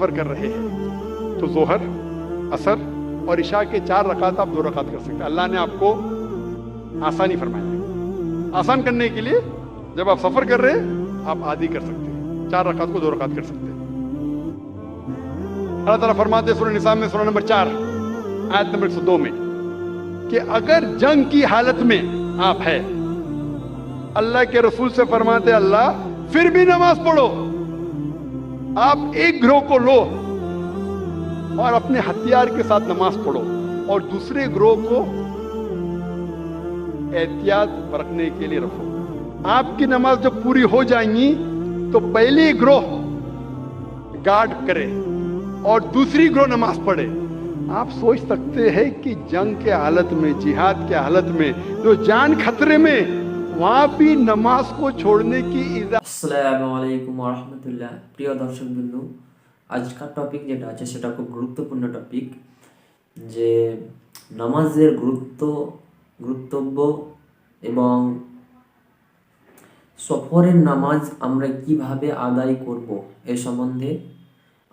सफ़र कर रहे हैं। तो जोहर, असर और इशा के चार रकात आप दो रकात कर सकते हैं। अल्लाह ने आपको आसानी फरमाई आसान करने के लिए जब आप सफ़र कर रहे हैं, आप आदि कर सकते हैं। चार रकात को दो रकात कर सकते हैं। अल्लाह ताला फरमाते सूरह निसा में, सूरह नंबर चार, आयत नंबर 102 में कि अगर जंग की हालत में आप है, अल्लाह के रसूल से फरमाते अल्लाह, फिर भी नमाज़ पढ़ो। आप एक ग्रोह को लो और अपने हथियार के साथ नमाज़ पढ़ो और दूसरे ग्रोह को एहतियात बरतने के लिए रखो। आपकी नमाज़ जब पूरी हो जाएँगी तो पहली ग्रोह गार्ड करे और दूसरी ग्रोह नमाज़ पढ़े। आप सोच सकते हैं कि जंग के हालत में, जिहाद के हालत में, जो जान खतरे में वहां भी नमाज को छोड़ने की इजाजत আসসালামু আলাইকুম রহমতুল্লাহ প্রিয় দর্শক বিন্দু আজকার টপিক যেটা আছে সেটা খুব গুরুত্বপূর্ণ টপিক যে নামাজের গুরুত্ব গুরুত্বব্য এবং সফরের নামাজ আমরা কিভাবে আদায় করব এ সম্বন্ধে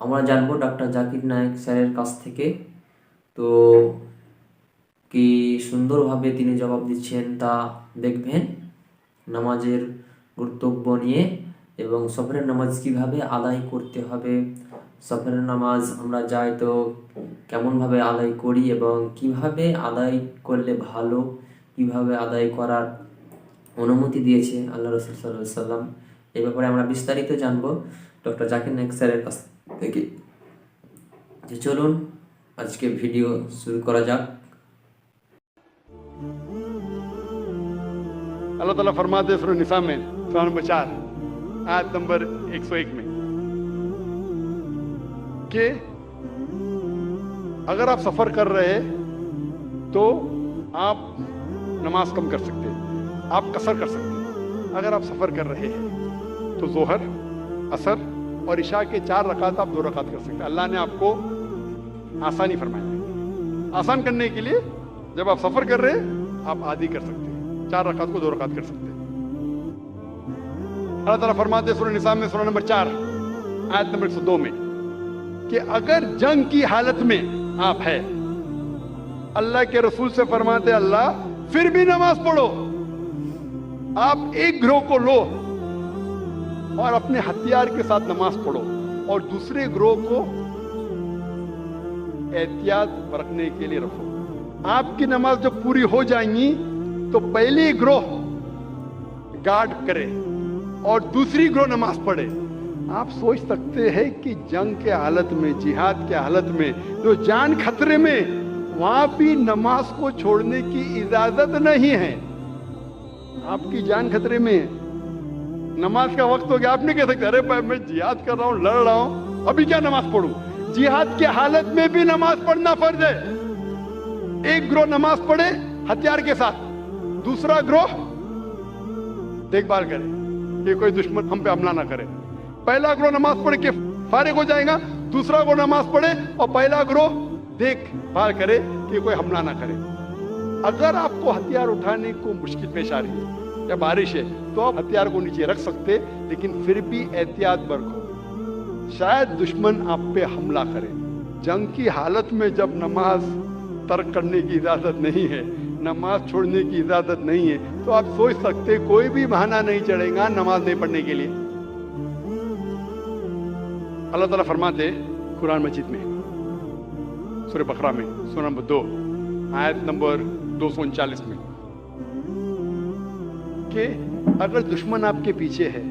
আমরা জানবো ডক্টর জাকির নায়েক স্যারের কাছ থেকে তো কি সুন্দরভাবে তিনি জবাব দিচ্ছেন তা দেখবেন নামাজের গুরুত্বব্য নিয়ে এবং সফরের নামাজ কীভাবে আদায় করতে হবে? সফরের নামাজ আমরা যাই তো কেমনভাবে আদায় করি এবং কীভাবে আদায় করলে ভালো? কীভাবে আদায় করার অনুমতি দিয়েছে আল্লাহ রসুল সাল্লাহ সাল্লাম এই ব্যাপারে আমরা বিস্তারিত জানব। ডক্টর জাকির নায়ক স্যারের কাছ থেকে। যে চলুন আজকে ভিডিও শুরু করা যাক। अल्लाह ताला फरमाते निसा में सूरह नंबर चार आयत नंबर 101 में। कि अगर आप सफ़र कर रहे तो आप नमाज़ कम कर सकते हैं, आप कसर कर सकते हैं। अगर आप सफ़र कर रहे हैं तो जोहर, असर और इशा के चार रकात आप दो रकात कर सकते हैं। अल्लाह ने आपको आसानी फरमाई आसान करने के लिए, जब आप सफ़र कर रहे हैं, आप आदि कर सकते हैं। चार रकात को दो रकात कर सकते अल्लाह ताला फरमाते सूरह निसा में, सूरह नंबर चार, आयत नंबर 102 में, कि अगर जंग की हालत में आप है, अल्लाह के रसूल से फरमाते अल्लाह, फिर भी नमाज़ पढ़ो। आप एक ग्रोह को लो और अपने हथियार के साथ नमाज़ पढ़ो और दूसरे ग्रोह को एहतियात बरतने के लिए रखो। आपकी नमाज़ जब पूरी हो जाएँगी तो पहली ग्रोह गार्ड करे और दूसरी ग्रोह नमाज़ पढ़े। आप सोच सकते हैं कि जंग के हालत में, जिहाद के हालत में, जो जान खतरे में, वहाँ भी नमाज़ को छोड़ने की इजाज़त नहीं है। आपकी जान खतरे में है। नमाज़ का वक्त हो गया, आप नहीं कह सकते, अरे भाई, मैं जिहाद कर रहा हूँ, लड़ रहा हूँ, अभी क्या नमाज़ पढ़ू? जिहाद के हालत में भी नमाज़ पढ़ना फ़र्ज़ है। एक ग्रोह नमाज़ पढ़े, हथियार के साथ। दूसरा ग्रोह देखभाल करे। कि कोई दुश्मन हम पे हमला ना करे। पहला ग्रोह नमाज़ पढ़ के फारिग हो जाएगा? दूसरा ग्रोह नमाज़ पढ़े और पहला ग्रोह देखभाल करे कि कोई हमला ना करे। अगर आपको हथियार उठाने को मुश्किल पेश आ रही है या बारिश है तो आप हथियार को नीचे रख सकते, लेकिन फिर भी एहतियात बरतो। शायद दुश्मन आप पे हमला करे। जंग की हालत में जब नमाज़ तर्क करने की इजाज़त नहीं है नमाज़ छोड़ने की इजाज़त नहीं है तो आप सोच सकते कोई भी बहाना नहीं चढ़ेगा नमाज़ नहीं पढ़ने के लिए। अल्लाह ताला फरमाते कुरान मजीद में सूर्य बकरा में, सूरह नंबर दो, आयत नंबर दो सौ उनचालीस में, कि अगर दुश्मन आपके पीछे है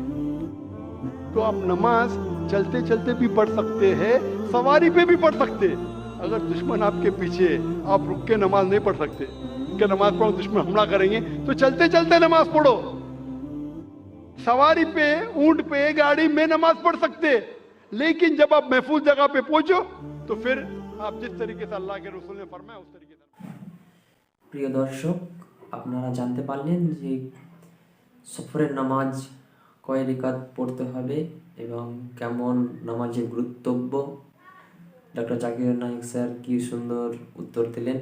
तो आप नमाज़ चलते चलते भी पढ़ सकते हैं, सवारी पे भी पढ़ सकते अगर दुश्मन आपके पीछे आप रुक के नमाज़ नहीं पढ़ सकते। कि नमाज पढ़ो दुश्मन हमला करेंगे तो चलते चलते नमाज पढ़ो सवारी पे ऊंट पे गाड़ी में नमाज पढ़ सकते लेकिन जब आप महफूज जगह पे पहुंचो तो फिर आप जिस तरीके से अल्लाह के रसूल ने फरमाया उस तरीके से প্রিয় দর্শক আপনারা জানতে পারলেন যে সফরের নামাজ কয় রেখাত পড়তে হবে এবং কেমন নামাজের গুরুত্বব্য ডক্টর জাকির নায়ক স্যার কি সুন্দর উত্তর দিলেন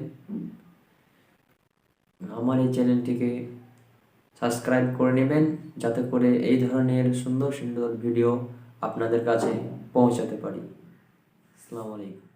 আমার এই চ্যানেলটিকে সাবস্ক্রাইব করে নেবেন, যাতে করে এই ধরনের সুন্দর সুন্দর ভিডিও আপনাদের কাছে পৌঁছাতে পারি। আসসালামু আলাইকুম।